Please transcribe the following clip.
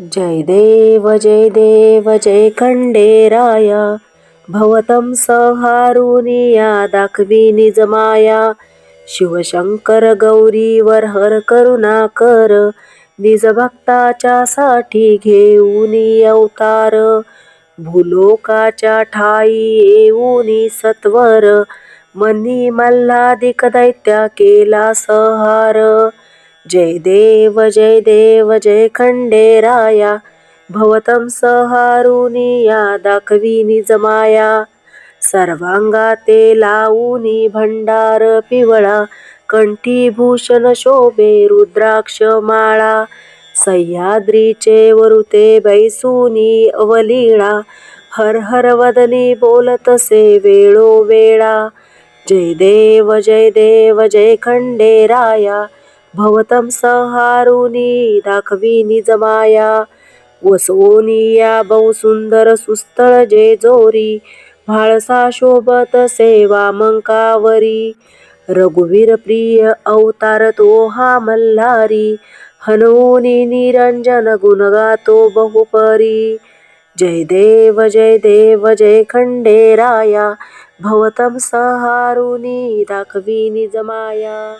जय देव जय देव जय खंडेराया. भवतं संहारुनिया दाखवी निजमाया शिवशंकर गौरीवर हर करुणा कर. निज भक्ताच्या साठी घेऊन अवतार. भूलोकाच्या ठाई येऊनी सत्वर. मनी मल्हाधिक दैत्या केला संहार. जय देव जय देव जय खंडेराया भवतं या दाखवी निजमाया सर्वांगा ते लावूनी भंडार पिवळा कंठी भूषण शोभे रुद्राक्ष माळा. सह्याद्रीचे वरुते बैसूनी अवलीळा हर हर वदनी बोलतसे वेळोवेळा. जय देव जय देव जय खंडेराया भवतं संहारुनी दाखवी निजमाया वसवोनिया बहुसुंदर सुस्थळ जे जोरी. म्हाळसा शोभत सेवा मंकावरी. रघुवीर प्रिय अवतार तो हा मल्हारी. हनुनी निरंजन गुण गातो बहुपरी. जय देव जय देव जय खंडेराया. भवतं सहारुनी दाखवी निजमाया